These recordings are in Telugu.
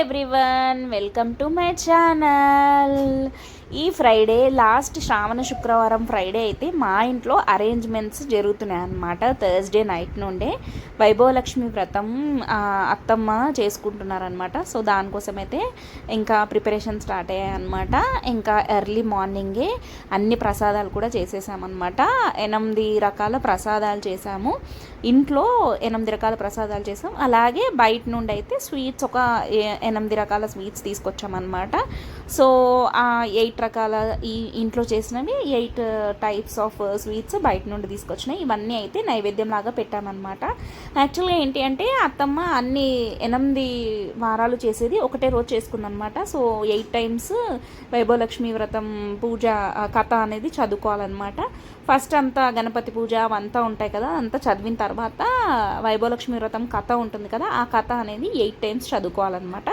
Everyone welcome to my channel ఈ ఫ్రైడే లాస్ట్ శ్రావణ శుక్రవారం ఫ్రైడే అయితే మా ఇంట్లో అరేంజ్మెంట్స్ జరుగుతున్నాయి అన్నమాట థర్స్డే నైట్ నుండే వైభవలక్ష్మి వ్రతం అత్తమ్మ చేసుకుంటున్నారనమాట సో దానికోసం అయితే ఇంకా ప్రిపరేషన్ స్టార్ట్ అయ్యాయి అనమాట ఇంకా ఎర్లీ మార్నింగే అన్ని ప్రసాదాలు కూడా చేసేసామన్నమాట. ఎనిమిది రకాల ప్రసాదాలు చేసాము. ఇంట్లో ఎనిమిది రకాల ప్రసాదాలు చేసాం. అలాగే బయట నుండి అయితే స్వీట్స్ ఒక ఎనిమిది రకాల స్వీట్స్ తీసుకొచ్చామన్నమాట. సో ఎయిట్ రకరకాల ఈ ఇంట్లో చేసినవి ఎయిట్ టైప్స్ ఆఫ్ స్వీట్స్ బయట నుండి తీసుకొచ్చినాయి ఇవన్నీ అయితే నైవేద్యం లాగా పెట్టామన్నమాట యాక్చువల్గా ఏంటి అంటే అత్తమ్మ అన్ని ఎనిమిది వారాలు చేసేది ఒకటే రోజు చేసుకుందనమాట సో ఎయిట్ టైమ్స్ వైభవలక్ష్మి వ్రతం పూజ కథ అనేది చదువుకోవాలన్నమాట. ఫస్ట్ అంతా గణపతి పూజ అవంతా ఉంటాయి కదా అంతా చదివిన తర్వాత వైభవలక్ష్మి వ్రతం కథ ఉంటుంది కదా ఆ కథ అనేది ఎయిట్ టైమ్స్ చదువుకోవాలన్నమాట.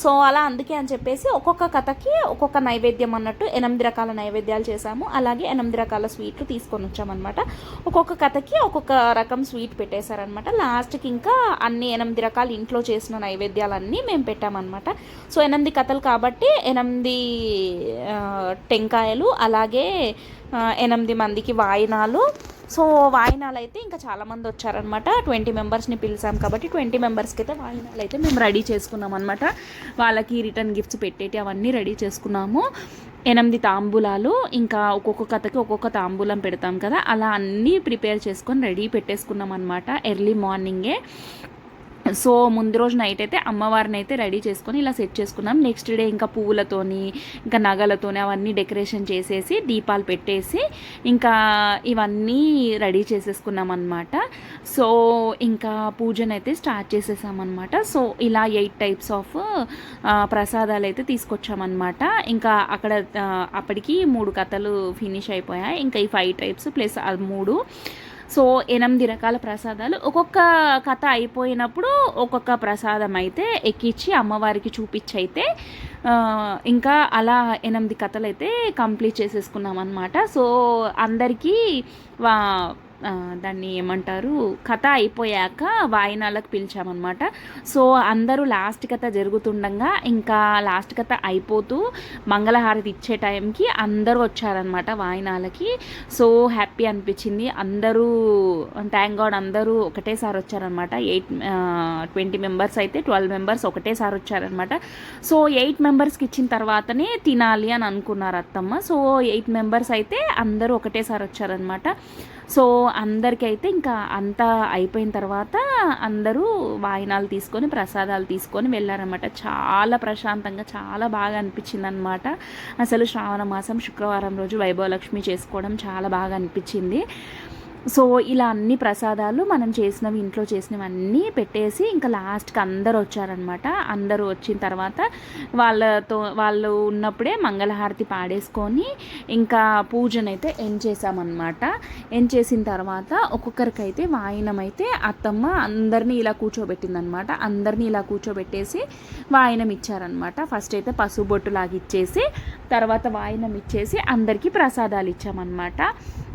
సో అలా అందుకే అని చెప్పేసి ఒక్కొక్క కథకి ఒక్కొక్క నైవేద్యం అన్నట్టు ఎనిమిది రకాల నైవేద్యాలు చేసాము అలాగే ఎనిమిది రకాల స్వీట్లు తీసుకొని వచ్చామన్నమాట. ఒక్కొక్క కథకి ఒక్కొక్క రకం స్వీట్ పెట్టేశారనమాట లాస్ట్కి ఇంకా అన్ని ఎనిమిది రకాల ఇంట్లో చేసిన నైవేద్యాలన్నీ మేము పెట్టామన్నమాట. సో ఎనిమిది కథలు కాబట్టి ఎనిమిది టెంకాయలు అలాగే ఎనిమిది మందికి వాయినాలు. సో వాయినాలు అయితే ఇంకా చాలామంది వచ్చారనమాట ట్వంటీ మెంబర్స్ని పిలిచాం కాబట్టి ట్వంటీ మెంబర్స్కి అయితే వాయినాలు అయితే మేము రెడీ చేసుకున్నాం అనమాట వాళ్ళకి రిటర్న్ గిఫ్ట్స్ పెట్టేటి అవన్నీ రెడీ చేసుకున్నాము. ఎనిమిది తాంబూలాలు ఇంకా ఒక్కొక్క కథకి ఒక్కొక్క తాంబూలం పెడతాం కదా అలా అన్నీ ప్రిపేర్ చేసుకొని రెడీ పెట్టేసుకున్నాం అనమాట ఎర్లీ మార్నింగే. సో ముందు రోజు నైట్ అయితే అమ్మవారిని అయితే రెడీ చేసుకొని ఇలా సెట్ చేసుకున్నాం. నెక్స్ట్ డే ఇంకా పువ్వులతోని ఇంకా నగలతోని అవన్నీ డెకరేషన్ చేసేసి దీపాలు పెట్టేసి ఇంకా ఇవన్నీ రెడీ చేసేసుకున్నాం అనమాట సో ఇంకా పూజను అయితే స్టార్ట్ చేసేసామన్నమాట సో ఇలా ఎయిట్ టైప్స్ ఆఫ్ ప్రసాదాలు అయితే తీసుకొచ్చామన్నమాట ఇంకా అక్కడ అప్పటికి మూడు కథలు ఫినిష్ అయిపోయాయి. ఇంకా ఈ ఫైవ్ టైప్స్ ప్లస్ మూడు. సో ఎనిమిది రకాల ప్రసాదాలు. ఒక్కొక్క కథ అయిపోయినప్పుడు ఒక్కొక్క ప్రసాదం అయితే ఎక్కించి అమ్మవారికి చూపించి అయితే ఇంకా అలా ఎనిమిది కథలు అయితే కంప్లీట్ చేసేసుకున్నాం అనమాట సో అందరికీ వా దాన్ని ఏమంటారు? కథ అయిపోయాక వాయినాలకు పిలిచామన్నమాట. సో అందరూ లాస్ట్ కథ జరుగుతుండగా ఇంకా లాస్ట్ కథ అయిపోతూ మంగళహారతి ఇచ్చే టైంకి అందరూ వచ్చారనమాట వాయినాలకి. సో హ్యాపీ అనిపించింది. అందరూ థ్యాంక్ గాడ్ అందరూ ఒకటేసారి వచ్చారనమాట ఎయిట్ ట్వంటీ మెంబర్స్ అయితే ట్వెల్వ్ మెంబర్స్ ఒకటేసారి వచ్చారనమాట సో ఎయిట్ మెంబర్స్కి ఇచ్చిన తర్వాతనే తినాలి అని అనుకున్నారు అత్తమ్మ. సో ఎయిట్ మెంబర్స్ అయితే అందరూ ఒకటేసారి వచ్చారనమాట సో అందరికైతే ఇంకా అంతా అయిపోయిన తర్వాత అందరూ వాయినాలు తీసుకొని ప్రసాదాలు తీసుకొని వెళ్ళారనమాట చాలా ప్రశాంతంగా చాలా బాగా అనిపించింది అనమాట అసలు శ్రావణ మాసం శుక్రవారం రోజు వైభవలక్ష్మి చేసుకోవడం చాలా బాగా అనిపించింది. సో ఇలా అన్ని ప్రసాదాలు మనం చేసినవి ఇంట్లో చేసినవి అన్నీ పెట్టేసి ఇంకా లాస్ట్కి అందరు వచ్చారనమాట అందరూ వచ్చిన తర్వాత వాళ్ళతో వాళ్ళు ఉన్నప్పుడే మంగళహారతి పాడేసుకొని ఇంకా పూజనైతే ఎండ్ చేసామన్నమాట ఎండ్ చేసిన తర్వాత ఒక్కొక్కరికైతే వాయినమైతే అయితే అత్తమ్మ అందరినీ ఇలా కూర్చోబెట్టిందనమాట అందరినీ ఇలా కూర్చోబెట్టేసి వాయనం ఇచ్చారనమాట ఫస్ట్ అయితే పసుపు బొట్టు లాగా ఇచ్చేసి తర్వాత వాయనం ఇచ్చేసి అందరికీ ప్రసాదాలు ఇచ్చామన్నమాట.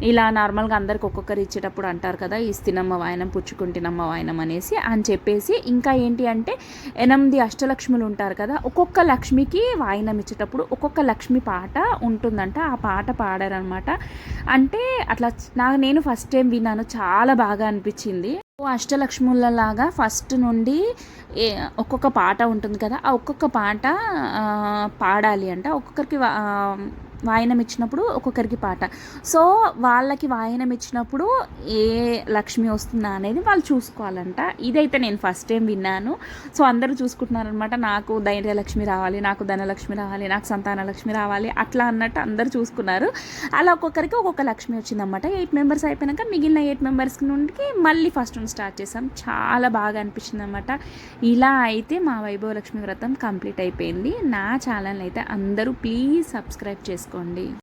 ఇలా నార్మల్గా అందరికి ఒక్కొక్కరు ఇచ్చేటప్పుడు అంటారు కదా ఇస్తినమ్మ వాయనం పుచ్చుకుంటినమ్మ వాయనం అనేసి అని చెప్పేసి ఇంకా ఏంటి అంటే ఎనిమిది అష్టలక్ష్ములు ఉంటారు కదా ఒక్కొక్క లక్ష్మికి వాయినం ఇచ్చేటప్పుడు ఒక్కొక్క లక్ష్మి పాట ఉంటుందంట ఆ పాట పాడారనమాట. అంటే అట్లా నా నేను ఫస్ట్ టైం విన్నాను చాలా బాగా అనిపించింది. ఓ అష్టలక్ష్ములలాగా ఫస్ట్ నుండి ఏ ఒక్కొక్క పాట ఉంటుంది కదా ఆ ఒక్కొక్క పాట పాడాలి అంట. ఒక్కొక్కరికి వాయనం ఇచ్చినప్పుడు ఒక్కొక్కరికి పాట. సో వాళ్ళకి వాయనం ఇచ్చినప్పుడు ఏ లక్ష్మి వస్తుందా అనేది వాళ్ళు చూసుకోవాలంట. ఇదైతే నేను ఫస్ట్ టైం విన్నాను. సో అందరూ చూసుకుంటున్నారనమాట నాకు ధైర్యలక్ష్మి రావాలి నాకు ధనలక్ష్మి రావాలి నాకు సంతాన లక్ష్మి రావాలి అట్లా అన్నట్టు అందరూ చూసుకున్నారు. అలా ఒక్కొక్కరికి ఒక్కొక్క లక్ష్మి వచ్చిందన్నమాట. ఎయిట్ మెంబర్స్ అయిపోయినాక మిగిలిన ఎయిట్ మెంబర్స్ నుండి మళ్ళీ ఫస్ట్ నుండి స్టార్ట్ చేసాం చాలా బాగా అనిపించింది అనమాట ఇలా అయితే మా వైభవ లక్ష్మి వ్రతం కంప్లీట్ అయిపోయింది. నా ఛానల్ అయితే అందరూ ప్లీజ్ సబ్స్క్రైబ్ చేసుకోండి.